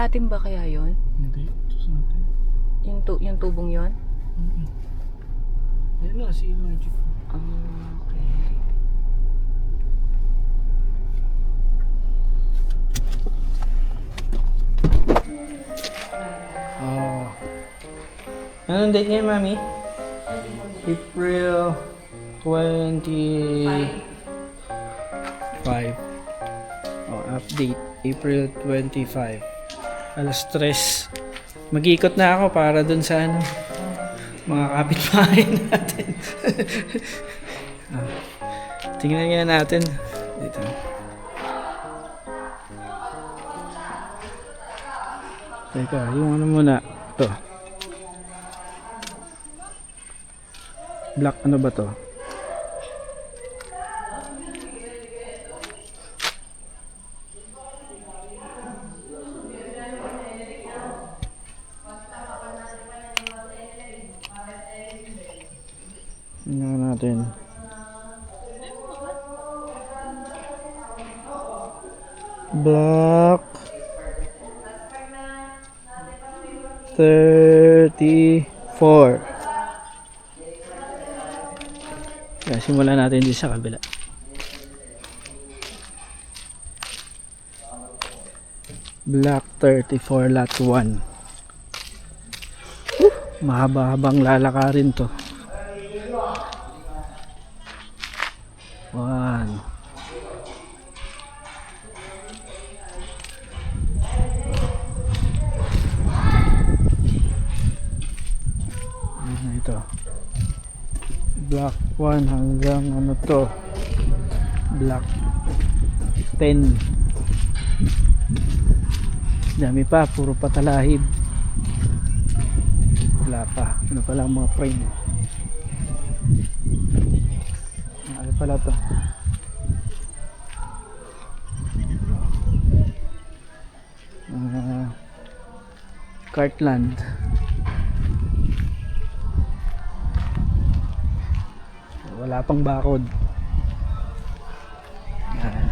Atin ba kaya yon? Hindi. Ito sa atin. Yung, tu yung tubong yon? Ayun na, si Magic. Ah, okay. Oh. Anong date niya, Mami? April 25. Oh, update. April 25. Alas 3. Mag-iikot na ako para dun sa ano, mga kapitbahay natin. ah, tingnan nga natin. Dito. Teka, yung ano muna. Ito. Black ano ba to? Tingnan natin. Black 34 Kaya simulan natin din sa kabila. Black 34 lot 1. Uh, mahaba-habang lalakarin to. Block 1 hanggang ano to. Block 10. Dami pa, puro patalahib. Wala pa. Ano pala ang mga frame. Ano pala to? Ah, Cartland. Wala pang bakod. Yan.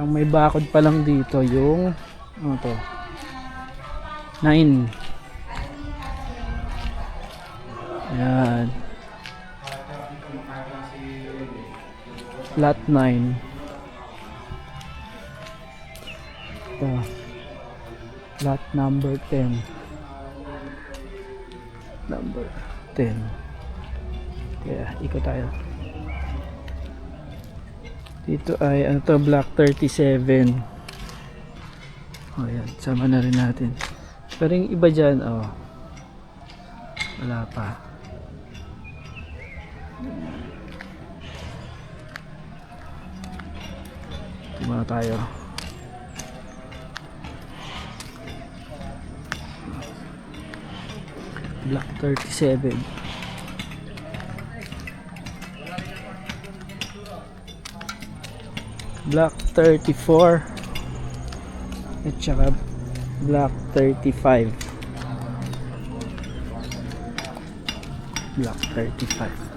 Ang may bakod pa lang dito yung ano to? 9. Ayan. Lot 9. Ito. Lot number 10. Number 10. Kaya, ikot tayo. Dito ay, ano to, block 37. O, yan. Sama na rin natin. Pero yung iba dyan, oh. Wala pa. Ito muna tayo. Block 37. Block 34 at saka Block 35 Block 35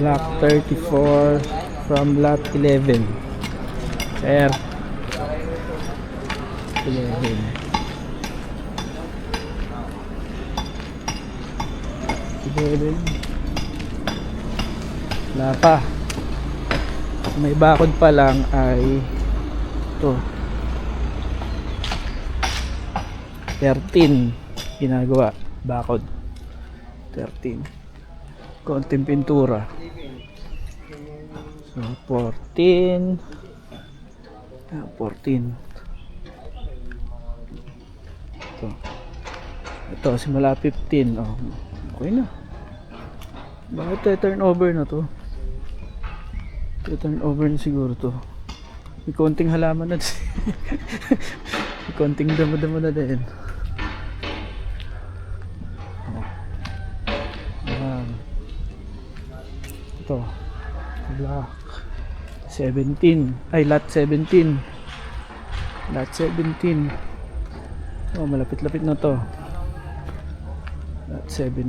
Block 34 from lot 11 Sir. 11 11 wala pa. May bakod pa lang ay ito. 13 ginagawa. Bakod. 13 konting pintura. So 14 ah, 14 ito. Ito simula 15 oh, okay na. Bakit turn over na to turn over na siguro to. May konting halaman na may konting damo-damo na din. Ayan. ito. Block 17 ay lot 17 lot 17 oh malapit-lapit na to. Lot 17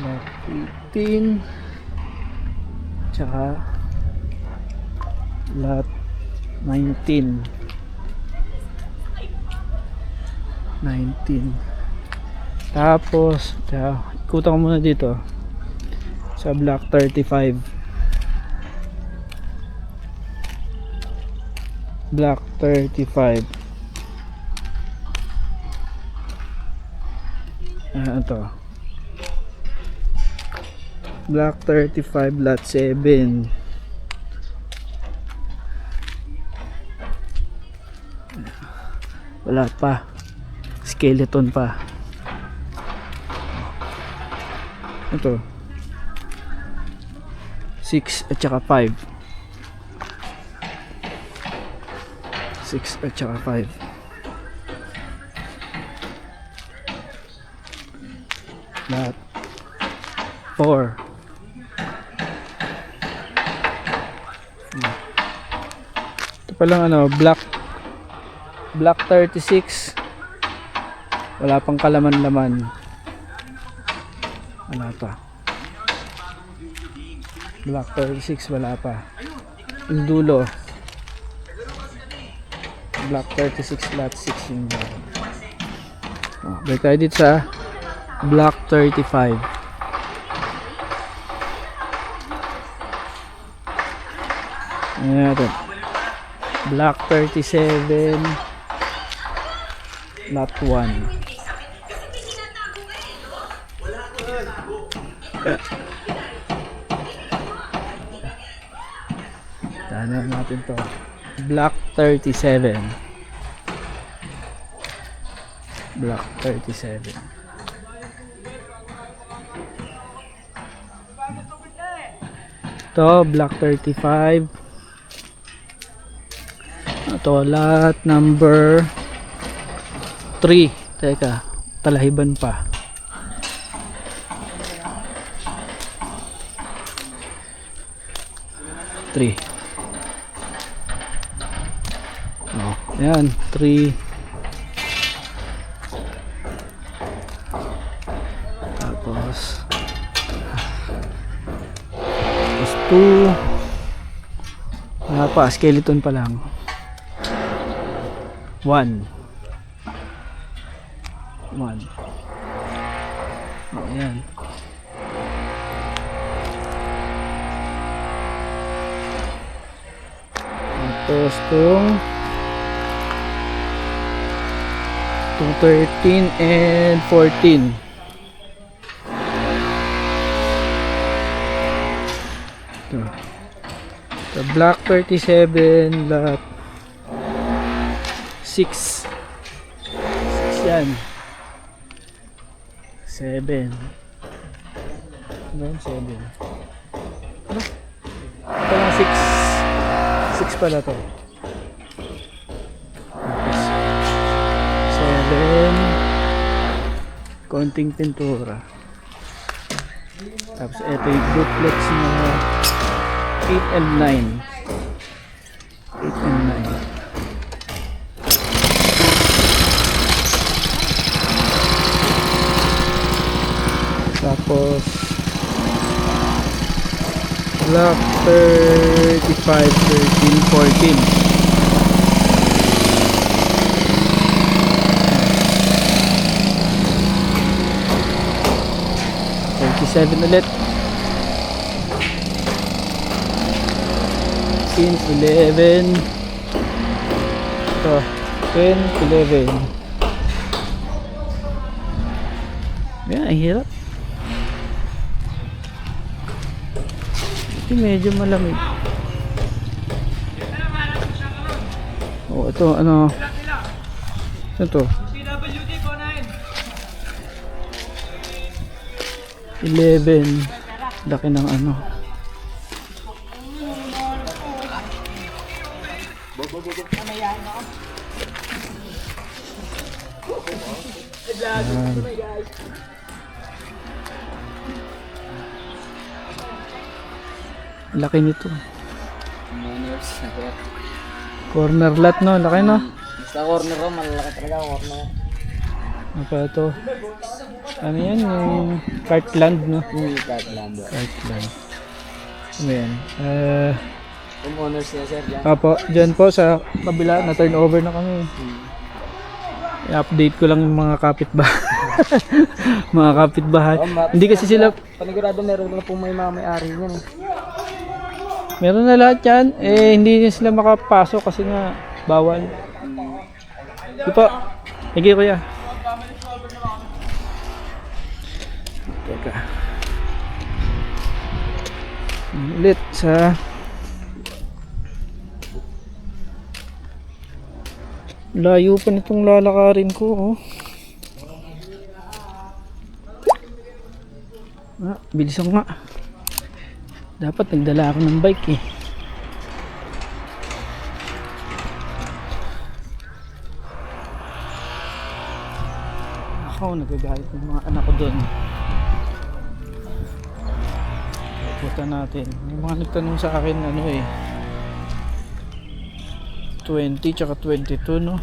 lot 18 tsaka lot 19 19 tapos tsaka, ikutan ko muna dito. Sa block 35 block 35 ah ito Block 35, lot 7. Wala pa. Skeleton pa. Ito. 6 at saka 5. 6 at saka 5. Lot 4. Palang ano, black black 36 wala pang kalaman-laman. Wala pa. Black 36 wala pa. Yung dulo. Black 36 lot 6 yung dulo oh, balik tayo dito sa black 35 Ayan natin. Block 37 Lot 1 Tanan natin to. Block 37 Block 37 To Block 35 ito lot number 3 teka talahiban pa. Three. Oh, yan, 3 Tapos Tapos 2 Wala pa, skeleton pa lang 1 1. Oh, ayan. Tapos itong 213 and 14. Ito. The black 37 lot 6 6 yan. 7 ano yun? 7 ano? ito lang 6 6 pala to. Tapos, 7 konting pintura. Tapos ito yung duplex na 8 and 9 8 and 9 Tapos Block 35, 13, 14 37 ulit. 10, 11 Ito 10, 11 Yan, ang hirap Ito medyo malamig. Oh, ito ano? Ito. 11 Laki ng ano. Laki nito. Miners. Corner lot no, laki no. Sa corner ko, malalaki talaga corner. Ano pa ito? Ano yan? Yung Cartland no? Lang ba. Cartland. Ano yan? Uh, Yung owners niya sir dyan. Apo, dyan po sa kabila, na turnover na kami. I-update ko lang yung mga kapitbahay. mga kapitbahay. Oh, Hindi kasi sila, Panigurado meron na pong may mamay-ari niyan eh. Meron na lahat yan. Eh, hindi na sila makapasok kasi nga bawal. Di po. Sige kuya. Teka. Ulit sa Layo pa nitong lalakarin ko, oh. Ah, bilisan nga. Dapat nagdala ako ng bike eh. Ako, nagagalit ng mga anak ko doon. Punta natin. Yung mga nagtanong sa akin, ano eh. 20 tsaka 22 no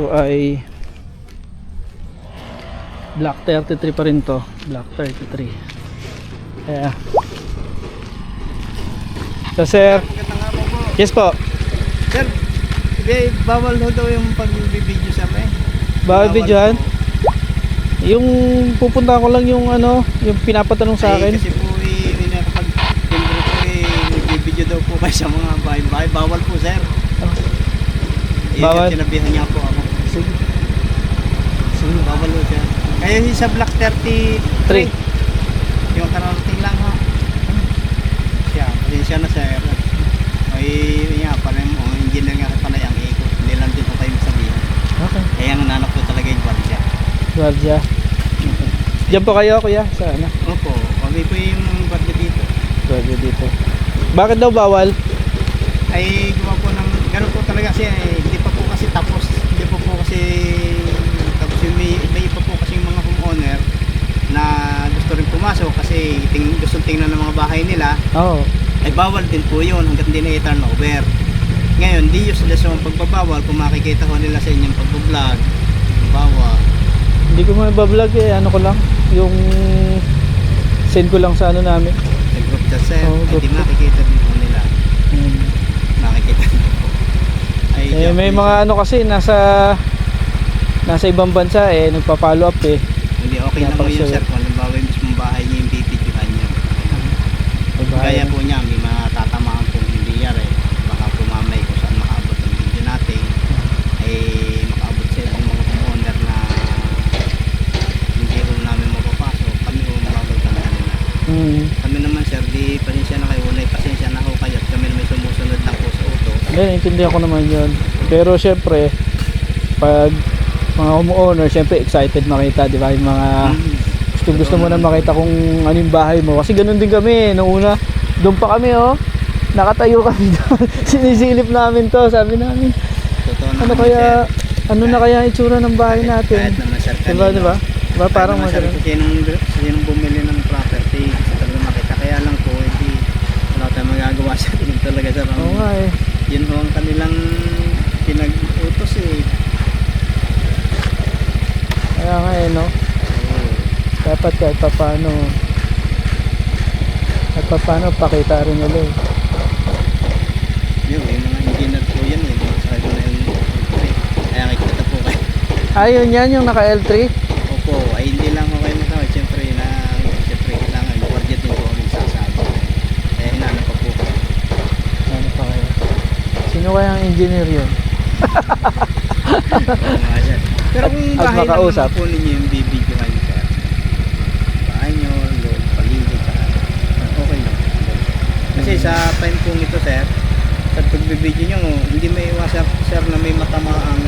ito ay black 33 pa rin to. Black 33 kaya. So sir. Yes po. Sir, hindi, bawal ho daw yung pag-video sa amin. bawal videohan yung pupunta ko lang yung ano yung pinapatanong sa akin. Ay, kasi po eh, siyempre po eh, nagbibideo daw po kayo sa mga bahay-bahay. Bawal po sir. Eh, Bawal? Sinabihan niya po So, bawal po sir. Kaya yung sa Black 33, yung kararating lang ha. Siya, pasensya na sir. Ay, nga, pala yung oh, engineer nga pala yung ikot. Hindi lang din po kayo sabihin. okay Kaya ang nanap po talaga yung siya. Guardia. Okay. Diyan po kayo, kuya? Sa ano? Opo, kami po yung guardia dito. Guardia dito. Bakit daw bawal? ay gumawa po ng ganun po talaga kasi eh, hindi pa po kasi tapos hindi pa po kasi tapos yung may, may iba po kasi yung mga homeowner na gusto rin pumasok kasi ting, gusto tingnan ng mga bahay nila Oo. ay bawal din po yun hanggat hindi na i-turnover ngayon di useless yung pagbabawal kung makikita ko nila sa inyong pag-vlog bawal Hindi ko mabablog eh. Ano ko lang. Yung send ko lang sa ano namin. sa group chat sir Oo, ay di makikita din po nila makita niyo po. Ay, Eh, may mga ano kasi nasa nasa ibang bansa eh nagpa-follow up eh. Hindi, okay lang po yun Napakasuyo. sir. Kung halimbawa yung mismong bahay niya yung bibidyohan niyo. Bahay. po niya, may mga tatamaan po hindi yari. Baka pumamay kung saan makaabot ang video natin. Ay makaabot sa ibang mga commander na hindi ko namin mapapasok. Kami ko mababagtan na nila. Hmm. Kami naman sir, di pasensya na kayo. Unay pasensya na ho kayo. At kami naman sumusunod lang po sa utos. Hindi, intindihan ko naman yun. Pero syempre, pag mga homeowner, syempre excited makita, di ba? Yung mga Mm. Gusto, gusto mo na makita kung ano yung bahay mo. Kasi ganun din kami. Noong una, doon pa kami oh. Nakatayo kami doon. Sinisilip namin to. Sabi namin, Totoo ano kaya, sir. ano na kaya itsura ng bahay natin? Kahit naman sir Diba, kanino. diba? Diba, parang naman, sir, maganda. kung sinong, bumili ng property, gusto talaga makita. Kaya lang po, hindi wala tayong magagawa sa atin talaga sir. Ang- Oo nga eh. Yun ho ang kanilang pinag-utos eh. Kaya nga eh, no? Dapat kahit pa paano, kahit pa paano, pakita rin nila eh. Yun, yung mga engineer po yan eh. Sabi na yung eh. Kaya nakikita po kayo. Ayun yan, yung naka L3. Opo, ay hindi lang ako kayo matawag. Siyempre na, siyempre kailangan budget din po kami sasabi. Kaya hinanap pa po kayo. Ano pa kaya? Sino kaya ang engineer yun? Pero kung At bahay naman po ninyo yung bibidyohan sir. Bahay nyo, loob, paligid, saka okay lang. Kasi sa time pong ito sir, sa pagbibidyo nyo, hindi may iwasan sir na may matama ang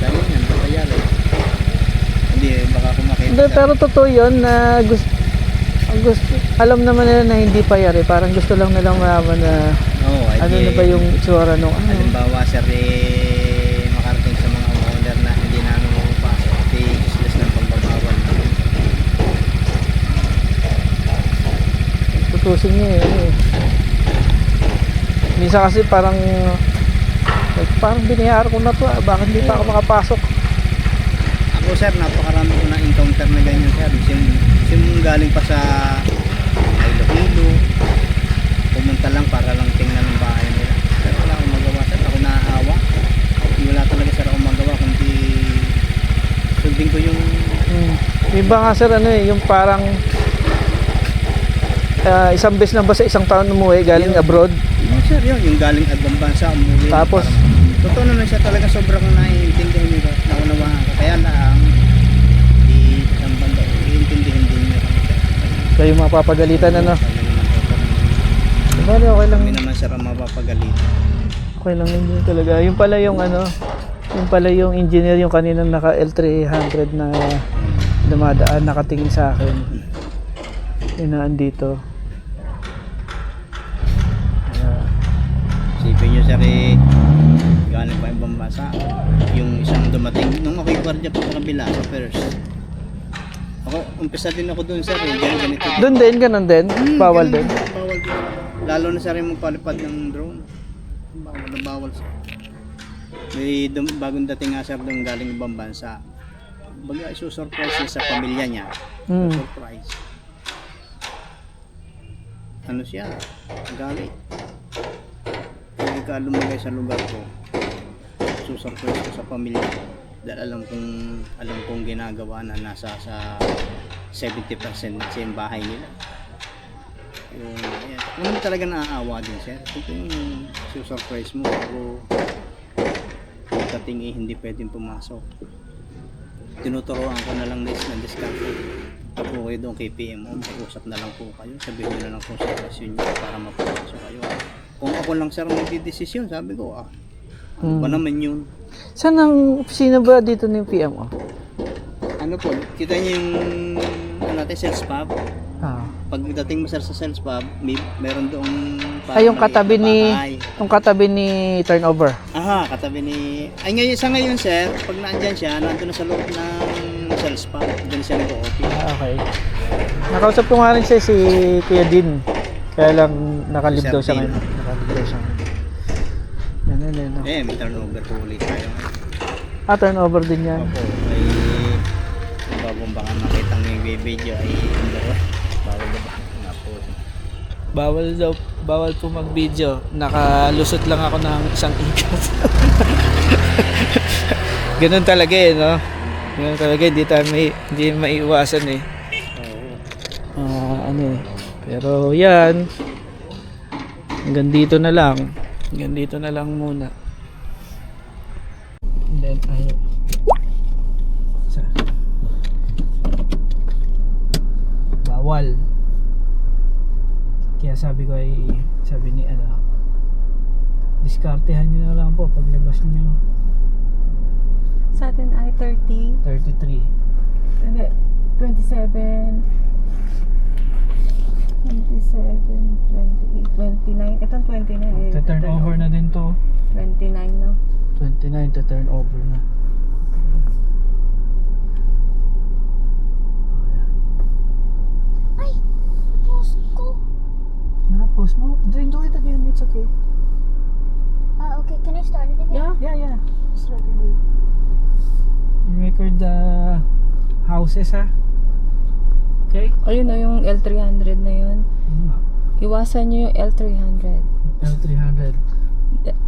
dahil yan, baka yari. Hindi, baka kumakita. Hindi, pero totoo yun na gusto, gusto, alam naman nila na hindi pa yari. Parang gusto lang nilang malaman na ay ano na ba yung itsura nung ano. Halimbawa sir, eh, makarating sa mga owner na hindi namin mapapasok. Di, islas ng pagbabawal. Tutusin niya eh. ano eh. Minsan kasi parang like, parang biniyar ko na to ah. Bakit hindi pa ako makapasok? Ako sir, napakarami ko na encounter na ganyan sir. Sim, sim galing pa sa Iloilo. Pumunta lang para lang tingnan ng bahay nila. Pero wala akong magawa sir. Ako naaawa. Wala talaga sir akong magawa kundi sundin ko yung Hmm. Iba nga sir ano eh, yung parang ah, isang beses lang ba sa isang taon umuwi galing abroad. yung sir yun, yung galing ibang bansa umuwi. Tapos? Parang- totoo naman siya talaga sobrang naiintindihan niyo ba? Naunawahan ko. Kaya lang, di ang banda, iintindihan din niyo. Kayo mapapagalitan ano. Bale, okay lang. kami naman sir ang mapapagalitan. Okay lang din yun talaga. Yung pala yung ano, yung pala yung engineer yung kaninang naka L300 na dumadaan nakatingin sa akin. Yun na eh, galing pa ibang bansa. Yung isang dumating, nung ako'y gwardiya pa sa kabila, sa first. Ako, umpisa din ako dun sir eh, ganyan ganito. Doon din, ganun din. Hmm, Bawal ganun, din. Bawal din. Lalo na sir yung magpalipad ng drone. Bawal na bawal sir. May dum- bagong dating nga sir doon galing ibang bansa. Baga isusurprise sa pamilya niya. Hmm. Surprise. Ano siya? Galit. Hindi ka lumagay sa lugar ko. Susurprise ko sa pamilya ko. Dahil alam kong alam kong ginagawa na nasa sa 70% na yung bahay nila. Yung, yan. Kung naman talaga naaawa din siya. Kung yung susurprise mo bago pagdating eh, hindi pwedeng pumasok. Tinuturoan ko na lang guys ng discount. Tapo kayo doon kay PMO, mag-usap na lang po kayo. Sabihin nyo na lang po sa nyo para mapapasok kayo. Kung ako lang sir magdidesisyon, sabi ko ah, ano ba Hmm. naman yun? Saan ang opisina ba dito ng PMO? Ano po, kita niyo yung ano natin, sales pub. Ah. Pagdating mo sir sa sales pub, may, meron doong Ay, yung katabi ni bahay. yung katabi ni turnover. Aha, katabi ni... Ay ngayon, sa ngayon sir, pag naandyan siya, nandun na sa loob ng sales pub. Doon siya nag-office. Ah, okay. Nakausap ko nga rin siya si Kuya Din. Kaya lang nakalib daw siya ngayon. Yan, yan, yan. no. Eh, may turnover po ulit tayo. Ah, turnover din yan. Opo, ay... Bagong baka makita ng video ay... Bawal na ba? Nga po. Bawal daw, bawal po mag-video. Nakalusot lang ako ng isang ikat. Ganun talaga eh, no? Ganun talaga, hindi tayo may, hindi maiiwasan eh. Ah, ano eh. Pero yan, hanggang dito na lang. Hanggang dito na lang muna. And then, ay, sa, bawal. Kaya sabi ko ay, sabi ni ano, diskartehan nyo na lang po paglabas nyo. Sa atin ay 30. 33. Hindi. 27. 27, 28, 29. Ito 29 eh. Turn over na din to. 29 na. 29 to turn over na. Ay, post ko. Na, pause mo. Then do it again. It's okay. Uh, okay, can I start it again? Yeah. Yeah, yeah. Just record it. You record the houses, ha? Okay? Ayun na yung L300 na yun. Yun nga. Iwasan nyo yung L300. L300. De-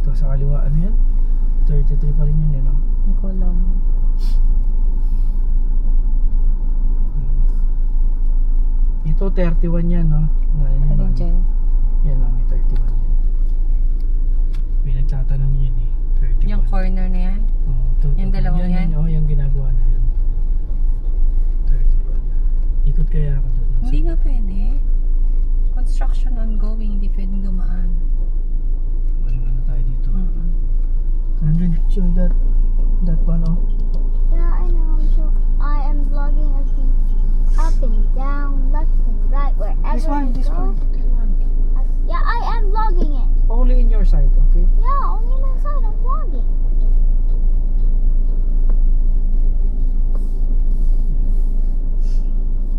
Ito sa kaliwa, ano yan? 33 pa rin yun, eh, no? Hindi ko alam. Ito 31 yan, no? Ngayon yan, Alin dyan? Yan, mami, 31 yan. May nagtatanong yun, eh. 31. Yung corner na yan? Oo, ito, Yung ito. dalawang yan? Oo, yung ginagawa na yan. 31. Ikot kaya ako doon. Hindi nga pwede. Construction ongoing, hindi pwedeng dumaan. Walang ano tayo dito. Mm-mm. 100 show that that one oh. Yeah, I know. I'm sure. I am vlogging everything up and down, left and right, wherever This one, this go. one, this one. I- yeah, I am vlogging it. Only in your side, okay? Yeah, only my side. I'm vlogging.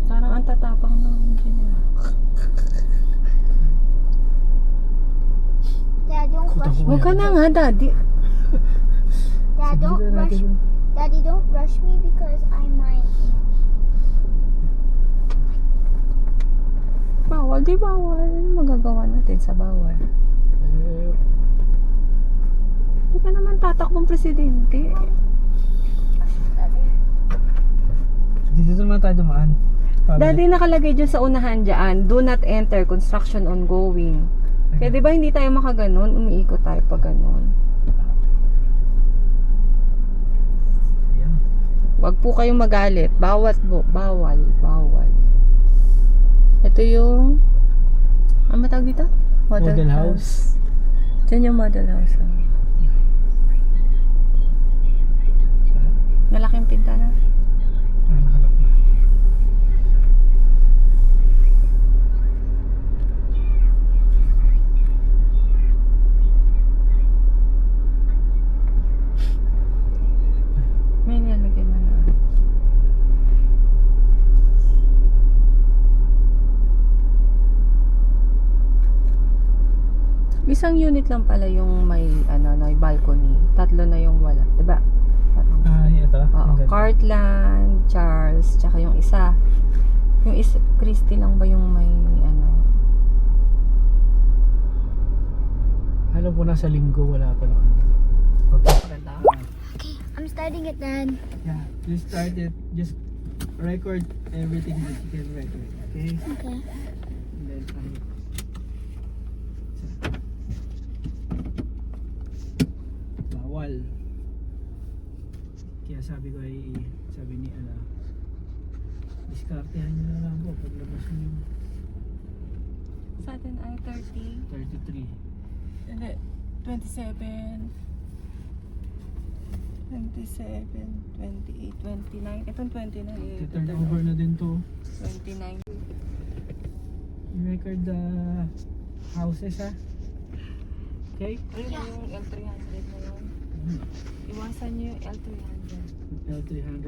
Parang ang tatapang ng engineer. Dad, don't rush me. Huwag ka na nga, daddy. Dad, don't rush. Daddy, don't rush me because I might. You know, Bawal, di bawal. Ano magagawa natin sa bawal? Hindi ka naman tatakbong presidente. Dito naman tayo dumaan. Daddy, nakalagay dyan sa unahan dyan, do not enter, construction ongoing. Kaya di ba hindi tayo makaganon, umiikot tayo pag ganon. Huwag po kayong magalit. Bawat po, bawal, bawal. Ito yung, ano ba tawag dito? Model house. Diyan yung model house. ah. Isang unit lang pala yung may ano, no, balcony. Tatlo na yung wala, 'di ba? Ah, ito. Oo, ganda. Cartland, Charles, tsaka yung isa. Yung isa, Christy lang ba yung may ano? Alam ko na sa linggo wala pa lang. Pagpapaganda. Okay, I'm starting it, Dad. Yeah, just start it. Just record everything that you can record. Okay? Okay. And then, um, bawal. Kaya sabi ko ay, sabi ni ano, diskartehan nyo na lang po paglabas nyo Sa atin ay 30. 33. Hindi, 27. 27, 28, 29. Itong 29 eh. Turn over na din to. 29. I-record the houses ha. Okay? Ayun na yung L300 na yun. Iwasan nyo yung L300. L300.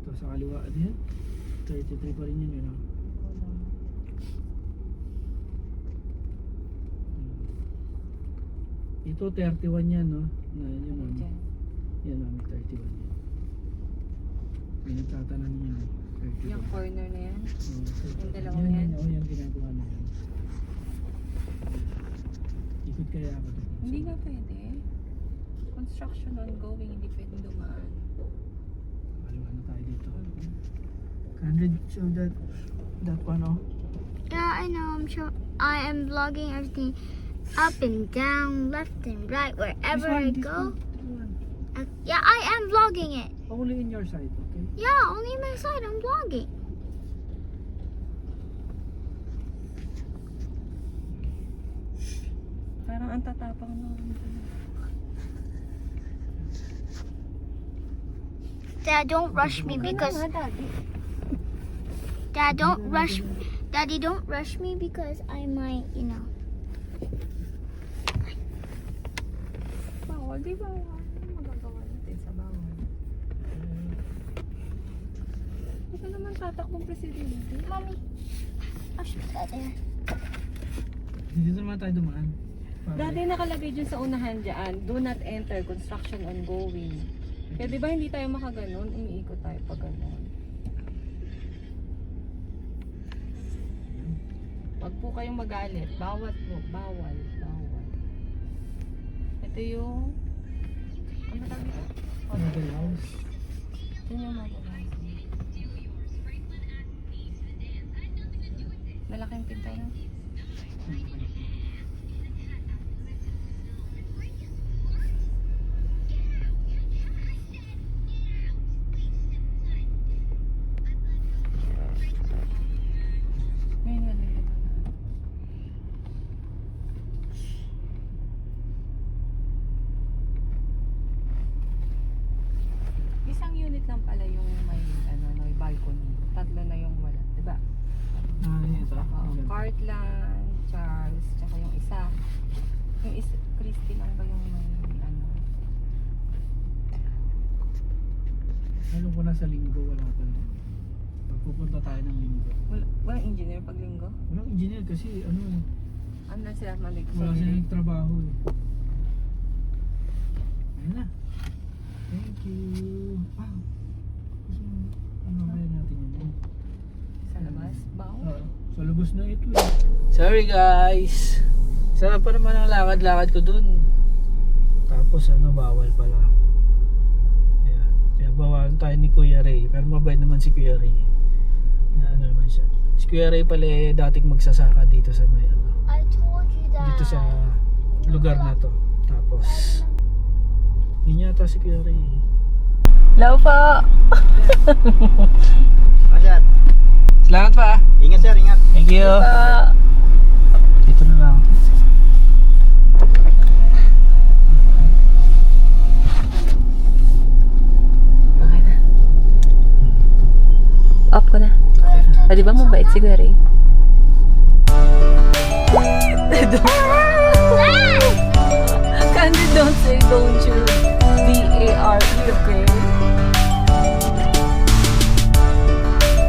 Ito sa kaliwa din. 33 pa rin yun yun. oh. Ito 31 yan no. Na yun mami. Yan mami 31 yan. Pinagtatanan niya. Yung corner na yan. Yung dalawang yan. yan? Oo, yung ginagawa na yan. Ikot kaya ako. dito. Hindi nga pwede. Construction ongoing, hindi pwede dumaan. Aliwa na tayo dito. Can show that that one oh? Yeah, I know. I'm sure. I am vlogging everything up and down, left and right, wherever This one, I this go. one, this one. Uh, yeah, I am vlogging it. Only in your side, okay? Yeah, only in my side. I'm vlogging. Ang tatapang na. Dad, don't rush me because Dad, don't rush. Daddy, don't rush me because I might, you know. Bawal, di. Ano magagawa natin sa bawal? Hindi ka naman tatakbong presidente. Mommy, I'll shoot that there. Dito naman tayo dumaan. Dati nakalagay dyan sa unahan dyan, do not enter, construction ongoing. Kaya di ba hindi tayo makaganon, umiikot tayo pag ganon. Wag po kayong magalit. Bawat po, bawal, bawal. Ito yung, ano tawag ito? House. Yan yung mga Malaking pinto na. Ngayon ng linggo. Wala, walang engineer pag linggo? Walang engineer kasi ano, Ano lang sila malik wala silang trabaho eh. Ayun na. Thank you. Wow. Gusto mo, ano kaya natin yun? sa labas? Bao? Oo. Sa lubos na ito eh. Sorry guys. Sarap pa naman ang lakad-lakad ko dun. Tapos ano, bawal pala. Ayan. Kaya bawalan tayo ni Kuya Ray. Pero mabait naman si Kuya Ray. Ano naman siya. Si Kuya Ray pala eh, dating magsasaka dito sa may ano. I told you that. Dito sa lugar na to. Tapos, yun yata si Kuya Ray. Hello po! Ah, sir. Salamat pa. Ingat, sir. Ingat. Thank you. Dito na lang. Okay na. Off ko na. Ah, di ba mabait si Gary? Candy, don't say don't you. D-A-R-E, okay?